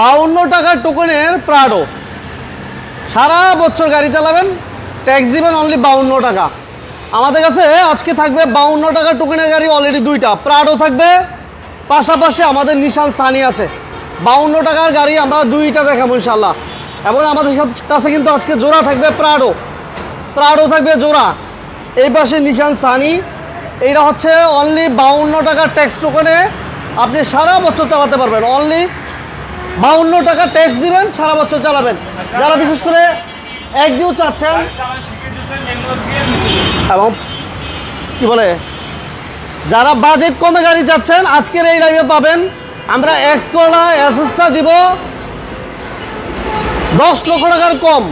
বাউন্ন টাকার টোকনের প্রাডো সারা বছর গাড়ি চালাবেন ট্যাক্স দিবেন অনলি বাউন্ন টাকা। আমাদের কাছে আজকে থাকবে বাউন্ন টাকা টোকেনের গাড়ি অলরেডি দুইটা। প্রাডো থাকবে, পাশাপাশি আমাদের নিশান সানি আছে। বাউন্ন টাকার গাড়ি আমরা দুইটা দেখাবো ইনশাল্লাহ এবং আমাদের কাছে কিন্তু আজকে জোড়া থাকবে প্রাডো প্রাডো থাকবে জোড়া। এই পাশে নিশান সানি এইটা হচ্ছে অনলি বাউন্ন টাকার ট্যাক্স টোকনে আপনি সারা বছর চালাতে পারবেন। অনলি বাউন্ন টাকা ট্যাক্স দিবেন, সারা বছর চালাবেন। যারা বিশেষ করে এক দিও চাচ্ছেন, এবং কি বলে, যারা বাজেট কমে গাড়ি যাচ্ছেন আজকের এই লাইভে পাবেন। আমরা এক্স করলা অ্যাসেসটা দিব। দশ লক্ষ টাকার কম,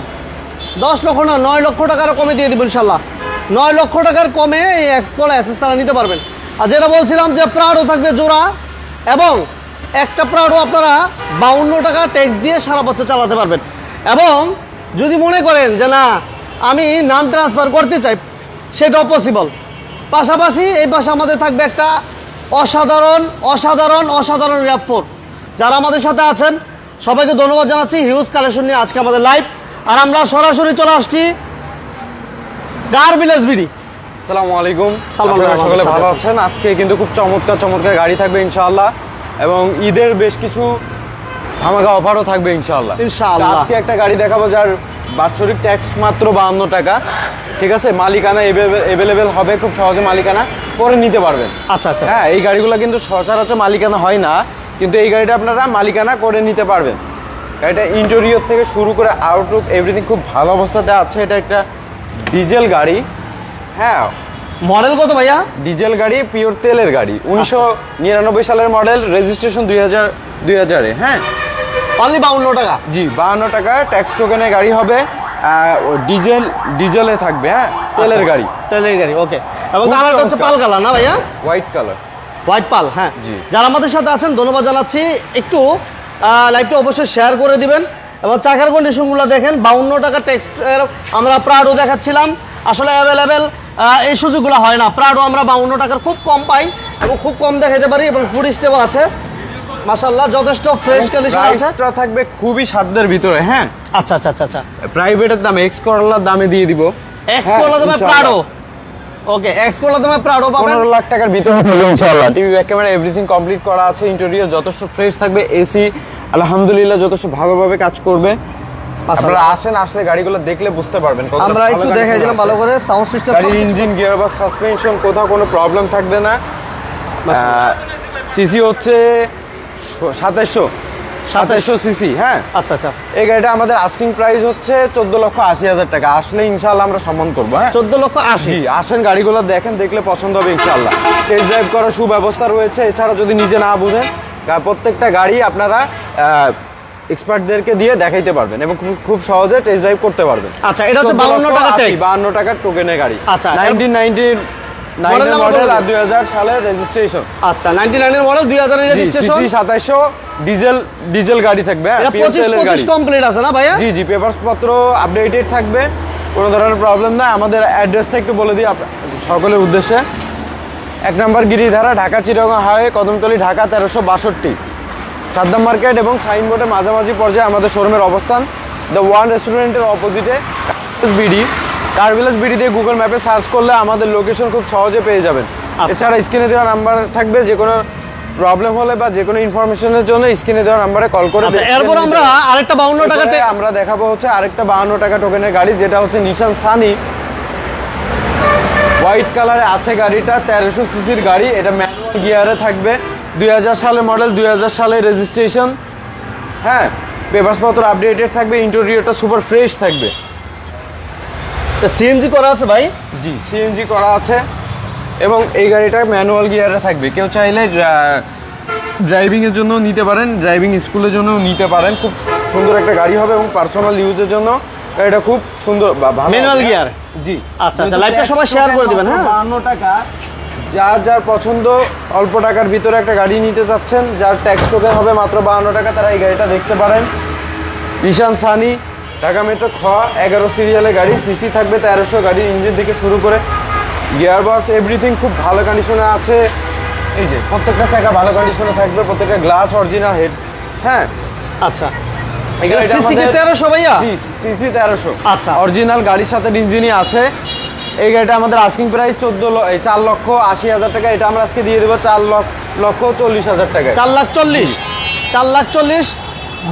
দশ লক্ষ না, নয় লক্ষ টাকার কমে দিয়ে দিব ইনশাল্লাহ। নয় লক্ষ টাকার কমে এই এক্স অ্যাসেস তারা নিতে পারবেন। আর যেটা বলছিলাম যে প্রাডও থাকবে জোড়া, এবং একটা প্রাডও আপনারা বাউন্ন টাকা ট্যাক্স দিয়ে সারা বছর চালাতে পারবেন। এবং যদি মনে করেন যে না আমি নাম ট্রান্সফার করতে চাই সেটাও পসিবল পাশাপাশি এই পাশে আমাদের থাকবে একটা অসাধারণ অসাধারণ অসাধারণ র্যাপ ফোর যারা আমাদের সাথে আছেন সবাইকে ধন্যবাদ জানাচ্ছি। হিউজ কালেকশন নিয়ে আজকে আমাদের লাইভ আর আমরা সরাসরি চলে আসছি কার ভিলেজ বিডি। আসসালামু আলাইকুম। সকলে ভালো আছেন? আজকে কিন্তু খুব চমৎকার চমৎকার গাড়ি থাকবে ইনশাআল্লাহ। এবং ঈদের বেশ কিছু ধামাকা অফারও থাকবে ইনশাআল্লাহ। ইনশাআল্লাহ। আজকে একটা গাড়ি দেখাবো যার বাৎসরিক ট্যাক্স মাত্র বাহান্ন টাকা। ঠিক আছে? মালিকানা এভেলেবেল হবে খুব সহজে মালিকানা করে নিতে পারবেন। আচ্ছা আচ্ছা। হ্যাঁ এই গাড়িগুলো কিন্তু সচরাচর মালিকানা হয় না কিন্তু এই গাড়িটা আপনারা মালিকানা করে নিতে পারবেন। গাড়িটা ইন্টেরিয়র থেকে শুরু করে আউটলুক এভরিথিং খুব ভালো অবস্থাতে আছে। এটা একটা ডিজেল গাড়ি। হ্যাঁ মডেল কত ভাইয়া? ডিজেল গাড়ি পিওর তেলের গাড়ি। উনিশশো নিরানব্বই সালের মডেল রেজিস্ট্রেশন দুই হাজার দুই হাজারে হ্যাঁ? অনলি বাউন্ন টাকা? জি বাহান্ন টাকা ট্যাক্স টোকেনের গাড়ি হবে ডিজেল ডিজেলে থাকবে হ্যাঁ? তেলের গাড়ি। তেলের গাড়ি ওকে এবং খুব কালারটা হচ্ছে পাল কালার না ভাইয়া? হোয়াইট কালার হোয়াইট পাল হ্যাঁ। জি। যারা আমাদের সাথে আছেন ধন্যবাদ জানাচ্ছি। একটু লাইভটা অবশ্যই শেয়ার করে দিবেন। এবং চাকার কন্ডিশনগুলো দেখেন বাউন্ন টাকা টেক্সট আমরা প্রাডও দেখাচ্ছিলাম। আসলে অ্যাভেলেবেল এই সুযোগগুলো হয় না। প্রাডো আমরা বাউন্ন টাকার খুব কম পাই এবং খুব কম দেখাতে পারি এবং ফুড স্টেপও আছে। মাসাল্লাহ যথেষ্ট ফ্রেশ কন্ডিশন আছে। প্রাইসটা থাকবে খুবই সাধ্যের ভিতরে হ্যাঁ? আচ্ছা আচ্ছা আচ্ছা আচ্ছা। প্রাইভেটের দামে এক্স করলার দামে দিয়ে দিব। এক্স করলা তোমার প্রাডো ওকে এক্স করলা তোমার প্রাডো পাবেন? পনেরো লাখ টাকার ভিতরে থাকবে ইনশাআল্লাহ। TV back camera everything complete করা আছে ইন্টেরিয়র যথেষ্ট ফ্রেশ থাকবে এসি আলহামদুলিল্লাহ যথেষ্ট ভালোভাবে কাজ করবে। আপনারা আসেন আসলে গাড়িগুলো দেখলে বুঝতে পারবেন আমরা একটু গাড়ি দেখাই দিলাম ভালো করে সাউন্ড সিস্টেম গাড়ির ইঞ্জিন গিয়ারবক্স সাসপেনশন কোথাও কোনো প্রবলেম থাকবে না। সিসি হচ্ছে সাতাইশশো। সাতাইশশো সিসি হ্যাঁ? আচ্ছা আচ্ছা। এই গাড়িটা আমাদের আস্কিং প্রাইস হচ্ছে চোদ্দ লক্ষ আশি হাজার টাকা। আসলে ইনশাল্লাহ আমরা সম্মান করব হ্যাঁ? চোদ্দ লক্ষ আশি। আসেন গাড়িগুলো দেখেন দেখলে পছন্দ হবে ইনশাল্লাহ টেস্ট ড্রাইভ করার সুব্যবস্থা রয়েছে। এছাড়া যদি নিজে না বুঝেন প্রত্যেকটা গাড়ি আপনারা এক্সপার্টদেরকে দিয়ে দেখাইতে পারবেন এবং খুব- সহজে টেস্ট ড্রাইভ করতে পারবেন। আচ্ছা এটা হচ্ছে বাউন্ন টাকা ট্যাক্স বাহান্ন টাকার টোকেনের গাড়ি। আচ্ছা, nineteen nineteen Model number model বলে আর দিন। দুই হাজার সালের রেজিস্ট্রেশন আচ্ছা নাইনটি নাইনের মডেল দুই হাজারের রেজিস্ট্রেশন সিসি সাতাইশো ডিজেল ডিজেল গাড়ি থাকবে এটা pure পঁচিশ তেলের পঁচিশ গাড়ি। কমপ্লিট আছে না ভাইয়া? জি জি পেপারস পত্র আপডেটেড থাকবে কোনো ধরনের প্রবলেম না আমাদের অ্যাড্রেসটা একটু বলে দিই সকলের উদ্দেশ্যে। এক নম্বর গিরিধারা ঢাকা চিরগা হাইওয়ে কদমতলি ঢাকা তেরোশো বাষট্টি। সাদ্দাম মার্কেট এবং সাইনবোর্ডের মাঝামাঝি পর্যায়ে আমাদের শোরুমের অবস্থান। দ্য ওয়ান রেস্টুরেন্টের অপোজিটে বিডি কার্ভিলেজ বিডি দিয়ে গুগল ম্যাপে সার্চ করলে আমাদের লোকেশন খুব সহজে পেয়ে যাবেন। আচ্ছা। এছাড়া স্ক্রিনে দেওয়া নাম্বার থাকবে যে কোনো প্রবলেম হলে বা যে কোনো ইনফরমেশনের জন্য স্ক্রিনে দেওয়া নাম্বারে কল করে আচ্ছা এরপর আমরা। আরেকটা বাউন্ন টাকাতে আমরা দেখাবো হচ্ছে আরেকটা বাহান্ন টাকা টোকেনের গাড়ি যেটা হচ্ছে নিশান সানি হোয়াইট কালারে আছে গাড়িটা তেরোশো সিসির গাড়ি এটা ম্যানুয়াল গিয়ারে থাকবে। দুই হাজার সালের মডেল দুই হাজার সালের রেজিস্ট্রেশন হ্যাঁ পেপারসপত্র আপডেটেড থাকবে ইন্টেরিয়রটা সুপার ফ্রেশ থাকবে। সিএনজি করা আছে ভাই? জি। সিএনজি করা আছে। এবং এই গাড়িটা ম্যানুয়াল গিয়ারে থাকবে। কেউ চাইলে ড্রাইভিংয়ের জন্য নিতে পারেন ড্রাইভিং স্কুলের জন্য নিতে পারেন। খুব সুন্দর একটা গাড়ি হবে এবং পার্সোনাল ইউজের জন্য। গাড়িটা খুব সুন্দর ভালো Manual জি। আচ্ছা, আচ্ছা, live-টা সবাই শেয়ার করে দিবেন, হ্যাঁ? বাহান্ন টাকা যার যার পছন্দ অল্প টাকার ভিতরে একটা গাড়ি নিতে চাচ্ছেন যার ট্যাক্স টোকেন হবে মাত্র বাহান্ন টাকা তারা এই গাড়িটা দেখতে পারেন। ঈশান সানি ঢাকা মেট্রো খ এগারো সিরিয়ালের গাড়ি সিসি থাকবে তেরোশো গাড়ির ইঞ্জিন থেকে শুরু করে। গিয়ার বক্স এভরিথিং খুব ভালো কন্ডিশনে আছে। এই যে প্রত্যেকটা চাকা ভালো কন্ডিশনে থাকবে প্রত্যেকটা গ্লাস অরিজিনাল হেড হ্যাঁ? আচ্ছা। তেরোশো ভাইয়া? সিসি তেরোশো। আচ্ছা। অরিজিনাল গাড়ির সাথে ইঞ্জিনই আছে। এই গাড়িটা আমাদের আস্কিং প্রাইস চোদ্দ এই চার লক্ষ আশি হাজার টাকা। এটা আমরা আজকে দিয়ে দেবো চার লক্ষ চল্লিশ হাজার টাকা। চার লাখ চল্লিশ। চার লাখ চল্লিশ।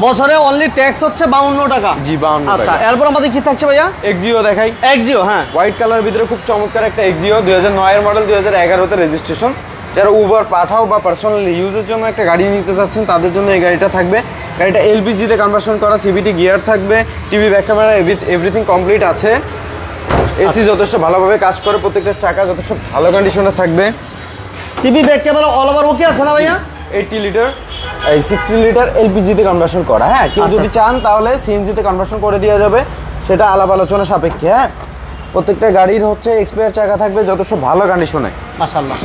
বছরে অনলি ট্যাক্স হচ্ছে বাউন্ন টাকা। জি, 52 আচ্ছা এরপর আমাদের কি থাকছে ভাইয়া? এক্সিও দেখাই। একজিও হ্যাঁ। হোয়াইট কালার ভিতরে খুব চমৎকার একটা এক্সিও দুই হাজার নয়ের মডেল দুই হাজার এগারোতে রেজিস্ট্রেশন যারা উবার পাঠাও বা পার্সোনাল ইউজের জন্য একটা গাড়ি নিতে চাচ্ছেন তাদের জন্য এই গাড়িটা থাকবে। গাড়িটা এলপিজিতে কনভার্সন করা সিবিটি গিয়ার থাকবে TV back camera everything complete আছে। এসি যথেষ্ট ভালোভাবে কাজ করে প্রত্যেকটা চাকা যথেষ্ট ভালো কন্ডিশনে থাকবে। TV back camera all over okay আছে না ভাইয়া? এইটটি লিটার এই সিক্সটি লিটার এলপিজিতে কনভার্সন করা হ্যাঁ? কেউ আচ্ছা। যদি চান তাহলে সিএনজিতে কনভার্সন করে দেওয়া যাবে সেটা আলাপ আলোচনা সাপেক্ষে হ্যাঁ? প্রত্যেকটা গাড়ির হচ্ছে এক্সপায়ার চাকা থাকবে যথেষ্ট ভালো কন্ডিশনে মাশাল্লাহ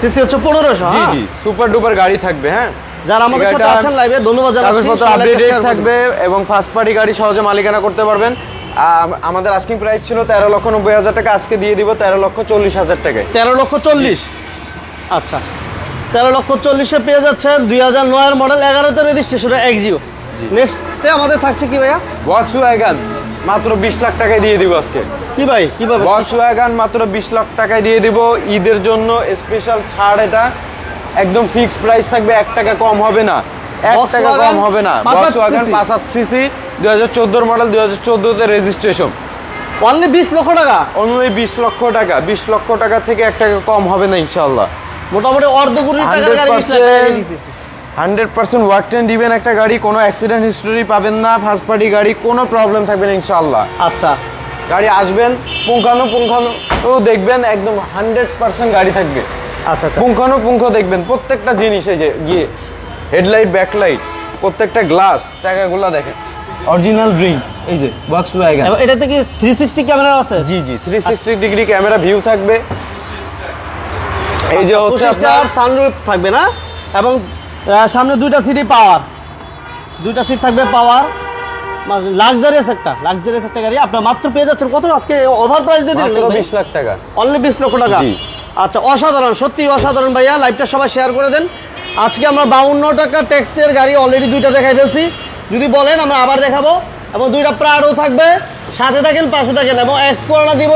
সিসি হচ্ছে পনেরোশো জি জি সুপার ডুপার গাড়ি থাকবে হ্যাঁ? যারা আমাদের সাথে গাড়িটা আছেন লাইভে ধন্যবাদ জানাচ্ছি কাগজপত্র সবাই আপডেটেড share করে থাকবে এবং ফার্স্ট পার্টি গাড়ি সহজে মালিকানা করতে পারবেন। আমাদের আস্কিং প্রাইস ছিল তেরো লক্ষ নব্বই হাজার টাকা আজকে দিয়ে দিব তেরো লক্ষ চল্লিশ হাজার টাকায়। তেরো লক্ষ চল্লিশ? আচ্ছা। তেরো লক্ষ চল্লিশে পেয়ে যাচ্ছেন দুই হাজার নয়ের মডেল এগারোতে রেজিস্ট্রেশন এক্সিও নেক্সটে আমাদের থাকছে কি ভাইয়া? বক্স ওয়াগান মাত্র বিশ লাখ টাকায় দিয়ে দিব আজকে। কি ভাই? কি কীভাবে বক্স ওয়াগান মাত্র বিশ লাখ টাকায় দিয়ে দিব। ঈদের জন্য স্পেশাল ছাড় এটা। একদম ফিক্সড প্রাইস থাকবে। এক টাকা কম হবে না। এক টাকা কম হবে না। বক্স ওয়াগান পাঁচ সিসি দুই হাজার চোদ্দোর মডেল দুই হাজার চোদ্দোতে রেজিস্ট্রেশন অনলি বিশ লক্ষ টাকা? অনুযায়ী বিশ লক্ষ টাকা। বিশ লক্ষ টাকা থেকে এক টাকা কম হবে না ইনশাল্লাহ মোটামুটি অর্ধ কোটি দিতেছে। হান্ড্রেড পার্সেন্ট ওয়ার্ক টেন দিবেন একটা গাড়ি কোনো অ্যাক্সিডেন্ট হিস্টোরি পাবেন না ফার্স্ট পার্টি গাড়ি কোনো প্রবলেম থাকবে না ইনশাল্লাহ আচ্ছা। গাড়ি আসবেন পুঙ্খানো পুঙ্খানো ও দেখবেন একদম হান্ড্রেড পার্সেন্ট গাড়ি থাকবে। আচ্ছা আচ্ছা। পুঙ্খানো পুঙ্খ দেখবেন প্রত্যেকটা জিনিস এই যে গিয়ে হেডলাইট ব্যাকলাইট প্রত্যেকটা গ্লাস টাকাগুলো দেখেন। অরিজিনাল রিং এই যে বক্স ওয়াগন এটাতে কি থ্রি সিক্সটি ক্যামেরা আছে। জি জি three sixty degree camera view থাকবে। এই যে হচ্ছে আপনার সানরুফ থাকবে না? এবং সামনে দুইটা সিটি পাওয়ার দুইটা সিট থাকবে পাওয়ার লাক্সারিয়াস একটা লাক্সারিয়াস একটা গাড়ি। আপনার মাত্র পেয়ে যাচ্ছেন কত? আজকে ওভার প্রাইস দিয়ে দিলেন বিশ লাখ টাকা। অনলি বিশ লক্ষ টাকা। আচ্ছা অসাধারণ সত্যি অসাধারণ ভাইয়া। লাইভটা সবাই শেয়ার করে দেন। আজকে আমরা বাউন্ন টাকা ট্যাক্সের গাড়ি অলরেডি দুইটা দেখাই ফেলছি। যদি বলেন আমরা আবার দেখাবো। এবং দুইটা প্রাড়ও থাকবে। সাথে থাকেন পাশে থাকেন এবং এক্স করোনা দিব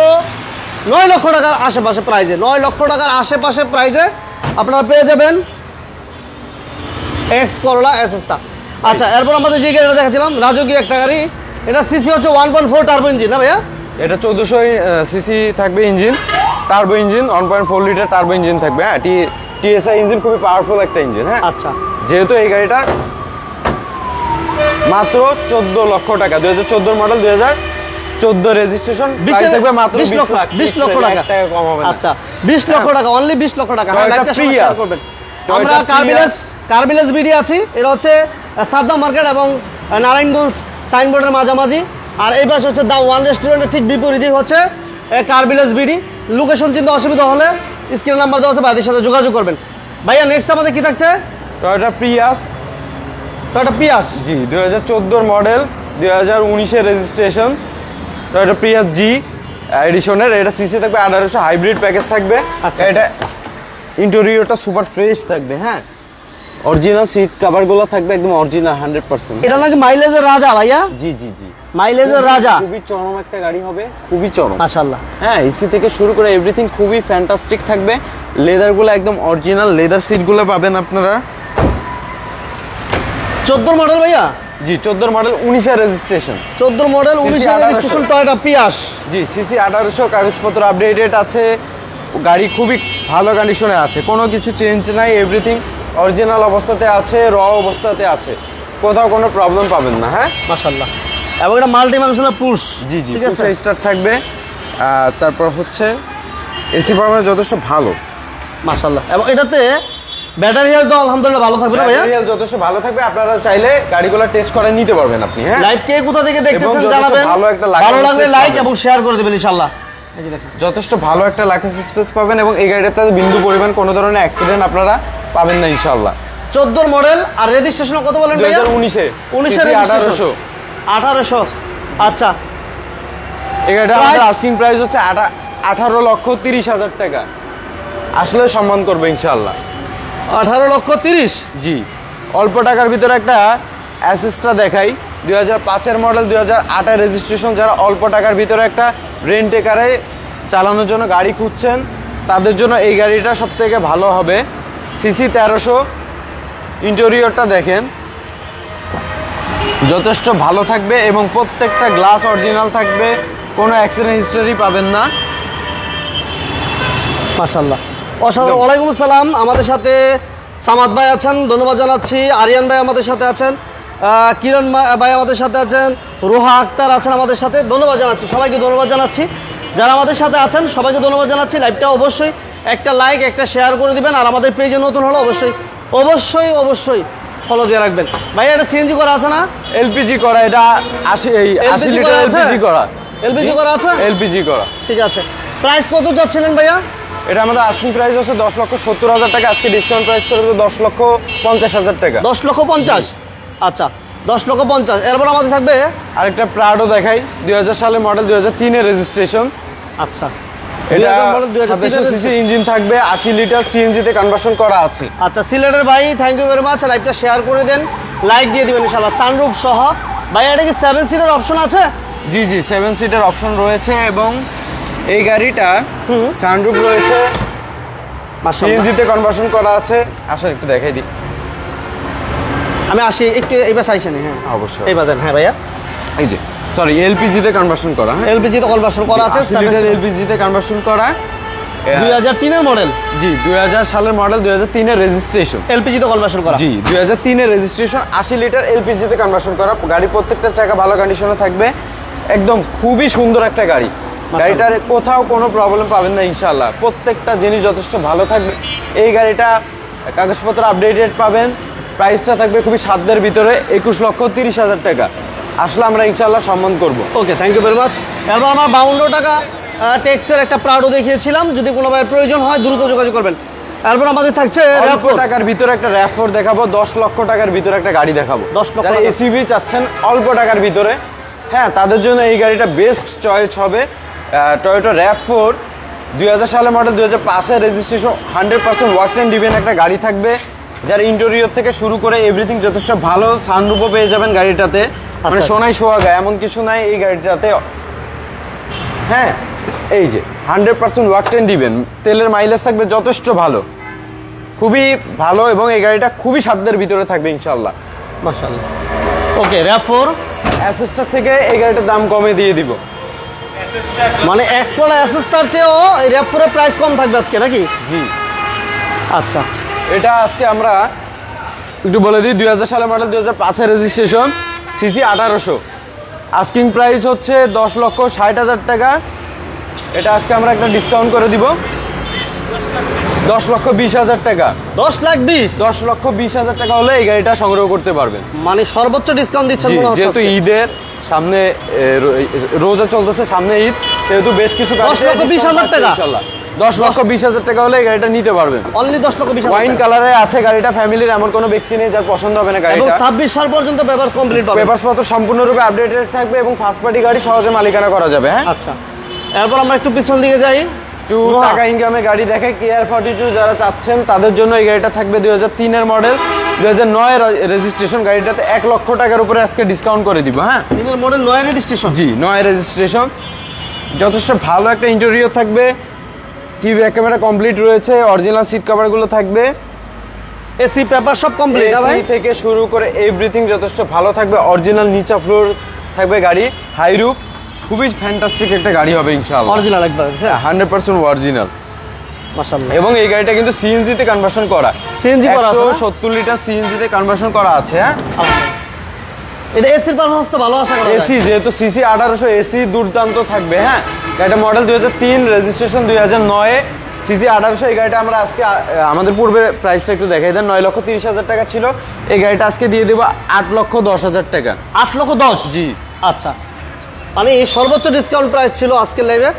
নয় লক্ষ টাকার আশেপাশে প্রাইজে। নয় লক্ষ টাকার আশেপাশে প্রাইজে আপনারা পেয়ে যাবেন এক্স করোলা এসএসটা। আচ্ছা এরপর আমাদের যে গাড়িটা দেখাচ্ছিলাম রাজকীয় একটা গাড়ি। এটা সিসি হচ্ছে one point four turbo engine না ভাইয়া? এটা চোদ্দোশো সিসি থাকবে engine turbo engine one point four litre turbo engine থাকবে। হ্যাঁ টি টিএসআই ইঞ্জিন খুবই পাওয়ারফুল একটা ইঞ্জিন হ্যাঁ। আচ্ছা। যেহেতু এই গাড়িটা মাত্র চোদ্দ লক্ষ টাকা দুই হাজার চোদ্দোর মডেল দুই হাজার চোদ্দ রেজিস্ট্রেশন থাকবে মাত্র বিশ লক্ষ বিশ লক্ষ টাকা। আচ্ছা বিশ লক্ষ টাকা অনলি বিশ লক্ষ টাকা। হ্যাঁ। শেয়ার করবেন। আমরা কার্বিলাস। কার্বিলাস বিডি আছি। এটা হচ্ছে সাদ্দাম মার্কেট এবং নারায়ণগঞ্জ সাইনবোর্ডের মাঝামাঝি। আর এই পাশে হচ্ছে দা ওয়ান রেস্টুরেন্টের ঠিক বিপরীতে হচ্ছে কার্বিলাস বিডি লোকেশন চিন্তা অসুবিধা হলে স্ক্রিন নাম্বার দেওয়া আছে ভাইদের সাথে যোগাযোগ করবেন। ভাইয়া নেক্সট আমাদের কি থাকছে? টয়োটা প্রিয়াস একটা পিয়াস জি দুই হাজার চোদ্দোর মডেল দুই হাজার উনিশের রেজিস্ট্রেশন টয়োটা প্রিয়াস জি এডিশনের এটা সিসি থাকবে আঠারোশো হাইব্রিড প্যাকেজ থাকবে। আচ্ছা, এটা ইন্টেরিয়রটা সুপার ফ্রেশ থাকবে হ্যাঁ? অরিজিনাল সিট কাভারগুলো থাকবে একদম অরিজিনাল হান্ড্রেড পার্সেন্ট এটা নাকি মাইলেজের রাজা ভাইয়া? জি জি জি। মাইলেজের রাজা। খুবই চরম একটা গাড়ি হবে খুবই চরম। মাশাল্লাহ হ্যাঁ এসি থেকে শুরু করে এভরিথিং খুবই ফ্যান্টাস্টিক থাকবে। লেদারগুলো একদম অরিজিনাল লেদার সিটগুলো পাবেন আপনারা। চোদ্দোর মডেল ভাইয়া? জি চোদ্দোর মডেল উনিশের রেজিস্ট্রেশন চোদ্দোর মডেল উনিশের 1800 registration Toyota Prius G CC আঠারোশো কাগজপত্র আপডেটেড আছে। গাড়ি খুবই ভালো কন্ডিশনে আছে। কোনো কিছু চেঞ্জ নাই এভরিথিং অরিজিনাল অবস্থাতে আছে র অবস্থাতে আছে। কোথাও কোনো প্রবলেম পাবেন না হ্যাঁ? মাশাল্লাহ এবং এটা মাল্টি ফাংশনাল পুশ জি জি ঠিক আছে? স্টার্ট থাকবে। তারপর হচ্ছে এসি পারফরমেন্স যথেষ্ট ভালো। মাশাল্লাহ এবং এটাতে ব্যাটারি হেলথ আলহামদুলিল্লাহ ভালো থাকবে না ভাইয়া? Material যথেষ্ট ভালো থাকবে। আপনারা চাইলে গাড়িগুলো টেস্ট করে নিতে পারবেন আপনি হ্যাঁ? লাইভ কে কোথা থেকে দেখতেছেন জানাবেন। ভালো একটা ভালো লাগলে লাইক এবং শেয়ার করে দেবেন ইনশাআল্লাহ। যথেষ্ট ভালো একটা লাকেজ স্পেস পাবেন এবং এই গাড়িটাতে বিন্দু পরিমাণ কোনো ধরনের অ্যাক্সিডেন্ট আপনারা পাবেন না ইনশাল্লাহ চোদ্দোর মডেল আর রেজিস্ট্রেশন কত বলেন ভাইয়া? হাজার উনিশে। উনিশের আঠারোশো। আঠারোশো। আচ্ছা। এই গাড়িটা আমাদের? আস্কিং প্রাইস হচ্ছে আঠা- আঠারো লক্ষ তিরিশ হাজার টাকা। আসলে সম্মান করবে ইনশাল্লাহ আঠারো লক্ষ তিরিশ? জি। অল্প টাকার ভিতরে একটা অ্যাসেসটা দেখাই। দুই হাজার পাঁচের মডেল দুই হাজার আটের রেজিস্ট্রেশন যারা অল্প টাকার ভিতরে একটা রেন্ট একারে চালানোর জন্য গাড়ি খুঁজছেন তাদের জন্য এই গাড়িটা সব থেকে ভালো হবে। সিসি তেরোশো ইন্টেরিয়রটা দেখেন। যথেষ্ট ভালো থাকবে এবং প্রত্যেকটা গ্লাস অরিজিনাল থাকবে। কোনো অ্যাক্সিডেন্ট হিস্টোরি পাবেন না। মাশাল্লাহ অসাধারণ। ওয়ালাইকুম আসসালাম। আমাদের সাথে সামাদ ভাই আছেন ধন্যবাদ জানাচ্ছি। আরিয়ান ভাই আমাদের সাথে আছেন কিরণ ভাই আমাদের সাথে আছেন রোহা আক্তার আছেন আমাদের সাথে ধন্যবাদ জানাচ্ছি। সবাইকে ধন্যবাদ জানাচ্ছি। যারা আমাদের সাথে আছেন সবাইকে ধন্যবাদ জানাচ্ছি। লাইভটা অবশ্যই একটা লাইক একটা শেয়ার করে দিবেন আর আমাদের পেজে নতুন হলে অবশ্যই অবশ্যই অবশ্যই ফলো দিয়ে রাখবেন। ভাই এটা সিএনজি করা আছে না? এলপিজি করা এটা আশি এই আশি লিটার? এলপিজি করা। LPG করা আছে? এলপিজি করা। ঠিক আছে। প্রাইস কত যাচ্ছিলেন ভাইয়া? এটা আমাদের আস্কিং প্রাইস হচ্ছে দশ লক্ষ সত্তর হাজার টাকা। আজকে ডিসকাউন্ট প্রাইস করে দেবো দশ লক্ষ পঞ্চাশ হাজার টাকা। দশ লক্ষ পঞ্চাশ? আচ্ছা দশ লক্ষ পঞ্চাশ। এরপর আমাদের থাকবে? আরেকটা প্রাডো দেখাই দুই হাজার সালের মডেল দুই হাজার তিনের রেজিস্ট্রেশন আচ্ছা। এটা 2000 model, 2003 সিসি ইঞ্জিন থাকবে আশি লিটার সিএনজিতে কনভার্সন করা আছে। আচ্ছা সিলেটের ভাই থ্যাংক ইউ ভেরি মাচ লাইভটা শেয়ার করে দেন। লাইক দিয়ে দিবেন ইনশাল্লাহ সানরুফ সহ। ভাই এটা কি সেভেন সিটের অপশন আছে? জি জি সেভেন সিটের অপশন রয়েছে এবং এই গাড়িটা হুম। সানরুফ রয়েছে। সিএনজিতে কনভার্সন করা আছে। আসলে একটু দেখাই দিই। আমি আসি একটু এইবার চাইছেন হ্যাঁ। অবশ্যই। এইবার দেন হ্যাঁ ভাইয়া। এই যে সরি এলপিজিতে কনভার্সন করা হ্যাঁ? এলপিজি তো কনভার্সন করা আছে এলপিজিতে কনভার্সন করা। দুই হাজার তিনের মডেল জি দুই হাজার সালের মডেল দুই হাজার তিনের রেজিস্ট্রেশন এলপিজি তো কনভার্সন করা? জি দুই হাজার তিনের রেজিস্ট্রেশন আশি লিটার এলপিজিতে কনভার্সন করা। গাড়ি প্রত্যেকটা চাকা ভালো কন্ডিশনে থাকবে। একদম খুবই সুন্দর একটা গাড়ি। গাড়িটার কোথাও কোনো প্রবলেম পাবেন না ইনশাল্লাহ প্রত্যেকটা জিনিস যথেষ্ট ভালো থাকবে। এই গাড়িটা কাগজপত্র আপডেটেড পাবেন। প্রাইসটা থাকবে খুবই সাধ্যের ভিতরে একুশ লক্ষ তিরিশ হাজার টাকা। আসলে আমরা ইনশাল্লাহ সম্মান করব। Okay thank you very much এরপর আমার বাউন্ন টাকা টেক্সের একটা প্রাউডও দেখিয়েছিলাম। যদি কোনো প্রয়োজন হয় দ্রুত যোগাযোগ করবেন। এরপর আমাদের থাকছে অল্প টাকার ভিতরে একটা র্যাফোর দেখাবো দশ লক্ষ টাকার ভিতরে একটা গাড়ি দেখাবো। 10 লক্ষ। এসিবি চাচ্ছেন অল্প টাকার ভিতরে। হ্যাঁ তাদের জন্য এই গাড়িটা বেস্ট চয়েস হবে। টয়োটো র্যাপ ফোর দুই হাজার সালের মডেল দুই হাজার পাঁচের registration hundred percent work and driven একটা গাড়ি থাকবে যার ইন্টেরিয়র থেকে শুরু করে এভরিথিং যথেষ্ট ভালো সানরূপও পেয়ে যাবেন গাড়িটাতে। মানে আচ্ছা। সোনাই সোহাগা এমন কিছু নাই এই গাড়িটাতে। হ্যাঁ এই যে hundred percent work and driven তেলের মাইলেজ থাকবে যথেষ্ট ভালো। খুবই ভালো এবং এই গাড়িটা খুবই সাধ্যের ভিতরে থাকবে ইনশাল্লাহ মাশাআল্লাহ। ওকে র্যাপ ফোর অ্যাসেসটার থেকে এই গাড়িটার দাম কমে দিয়ে দিব। মানে এক্সপোর্ট অ্যাসেস তার চেয়েও এই র্যাপ ফোরের প্রাইস কম থাকবে আজকে নাকি? জি। আচ্ছা। এটা আজকে আমরা একটু বলে দিই দুই হাজার সালের মডেল দুই হাজার পাঁচের রেজিস্ট্রেশন সিসি আঠারোশো। আস্কিং প্রাইস হচ্ছে দশ লক্ষ ষাট হাজার টাকা। এটা আজকে আমরা একটা ডিসকাউন্ট করে দিব। দশ লক্ষ বিশ হাজার টাকা। দশ লাখ বিশ? দশ লক্ষ বিশ হাজার টাকা হলে এই গাড়িটা সংগ্রহ করতে পারবেন। মানে সর্বোচ্চ ডিসকাউন্ট দিচ্ছেন যেহেতু ঈদের সামনে রোজা চলতেছে সামনে ঈদ। সেহেতু বেশ কিছু দশ লক্ষ বিশ হাজার টাকা? দশ লক্ষ বিশ হাজার টাকা হলে এই গাড়িটা নিতে পারবেন। অনলি দশ লক্ষ বিশ ওয়াইন। কালারে আছে গাড়িটা ফ্যামিলির এমন কোনো ব্যক্তি নেই যার পছন্দ হবে না গাড়িটা। ছাব্বিশ সাল পর্যন্ত পেপার কমপ্লিট পাবে পেপারস পত্র সম্পূর্ণরূপে আপডেটেড থাকবে এবং ফার্স্ট পার্টি গাড়ি সহজে মালিকানা করা যাবে হ্যাঁ? আচ্ছা। এরপর আমরা একটু পিছন দিকে যাই। নোহা। টাকা ইনকামে গাড়ি দেখে কেয়ার ফর্টি টু যারা চাচ্ছেন তাদের জন্য এই গাড়িটা থাকবে দুই হাজার তিনের মডেল দুই হাজার নয় রেজিস্ট্রেশন গাড়িটাতে এক লক্ষ টাকার উপরে আজকে ডিসকাউন্ট করে দিব হ্যাঁ? তিনের মডেল নয় রেজিস্ট্রেশন জি নয় রেজিস্ট্রেশন যথেষ্ট ভালো একটা ইন্টেরিয়র থাকবে। টিভি ক্যামেরা কমপ্লিট রয়েছে অরিজিনাল সিট কভারগুলো থাকবে। এসি পেপার সব কমপ্লিট ভাই? এসি থেকে শুরু করে এভরিথিং যথেষ্ট ভালো থাকবে। অরিজিনাল নিচা ফ্লোর থাকবে গাড়ি হাইরুপ খুবই ফ্যান্টাস্টিক একটা গাড়ি হবে ইনশাআল্লাহ। অরিজিনাল একবার হ্যাঁ? হান্ড্রেড পার্সেন্ট অরিজিনাল মাশাআল্লাহ। এবং এই গাড়িটা কিন্তু সিএনজিতে কনভার্সন করা। CNG করা আছে না? সত্তর লিটার সিএনজিতে কনভার্সন করা আছে হ্যাঁ? এটা এসির পারফরমেন্স তো ভালো আশা করা যায়। এসি যেহেতু সিসি আঠারোশো এসি দুর্দান্ত থাকবে হ্যাঁ? গাড়িটা মডেল দুই হাজার তিন রেজিস্ট্রেশন দুই হাজার নয়ে। সিসি আঠারোশো এই গাড়িটা আমরা আজকে আমাদের পূর্বে প্রাইসটা একটু দেখাই দেন। নয় লক্ষ তিরিশ হাজার টাকা ছিল। এই গাড়িটা আজকে দিয়ে দেবো আট লক্ষ দশ হাজার টাকা। আট লক্ষ দশ? জি। আচ্ছা। মানে এই সর্বোচ্চ ডিসকাউন্ট প্রাইস ছিল আজকের লাইভে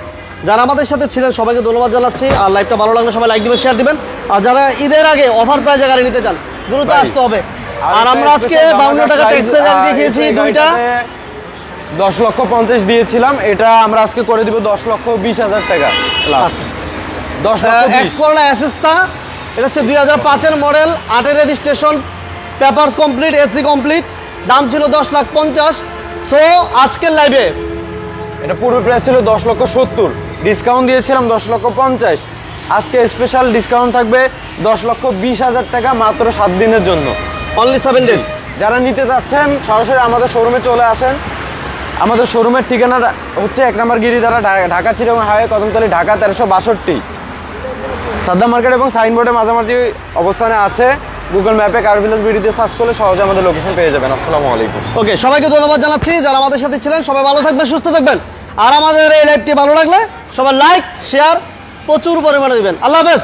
যারা আমাদের সাথে ছিলেন সবাইকে ধন্যবাদ জানাচ্ছি। আর লাইভটা ভালো লাগলে সবাই লাইক দিবেন শেয়ার দিবেন। আর যারা ঈদের আগে অফার প্রাইজে গাড়ি নিতে চান দ্রুত আসতে হবে। আর আমরা আজকে বাউন্ন টাকা ট্যাক্সের গাড়ি দেখিয়েছি দুইটা। দশ লক্ষ পঞ্চাশ দিয়েছিলাম এটা আমরা আজকে করে দিব দশ লক্ষ বিশ হাজার টাকা। দশ লক্ষ অ্যাসেস্তা এটা হচ্ছে দুই হাজার পাঁচের মডেল আটের registration papers complete AC complete দাম ছিল দশ লাখ পঞ্চাশ। সো আজকের লাইভে এটা পূর্বে প্রাইস ছিল দশ লক্ষ সত্তর। ডিসকাউন্ট দিয়েছিলাম দশ লক্ষ পঞ্চাশ। আজকে স্পেশাল ডিসকাউন্ট থাকবে দশ লক্ষ বিশ হাজার টাকা মাত্র সাত দিনের জন্য। অনলি সেভেন ডেজ যারা নিতে চাচ্ছেন, সরাসরি আমাদের শোরুমে চলে আসেন। আমাদের শোরুমের ঠিকানা হচ্ছে এক নম্বর গিরিধারা ঢা- ঢাকা চিরং হাইওয়ে কদমতলি, ঢাকা তেরোশো বাষট্টি। সাদ্দা মার্কেট এবং সাইনবোর্ডের মাঝামাঝি অবস্থানে আছে। গুগল ম্যাপে কার্ভিলাস বিডিতে সার্চ করলে সহজে আমাদের লোকেশন পেয়ে যাবেন। আসসালামু আলাইকুম। ওকে সবাইকে ধন্যবাদ জানাচ্ছি। যারা আমাদের সাথে ছিলেন, সবাই ভালো থাকবেন, সুস্থ থাকবেন। আর আমাদের এই লাইভটি ভালো লাগলে সবাই লাইক শেয়ার প্রচুর পরিমাণে দেবেন। আল্লাহ হাফেজ।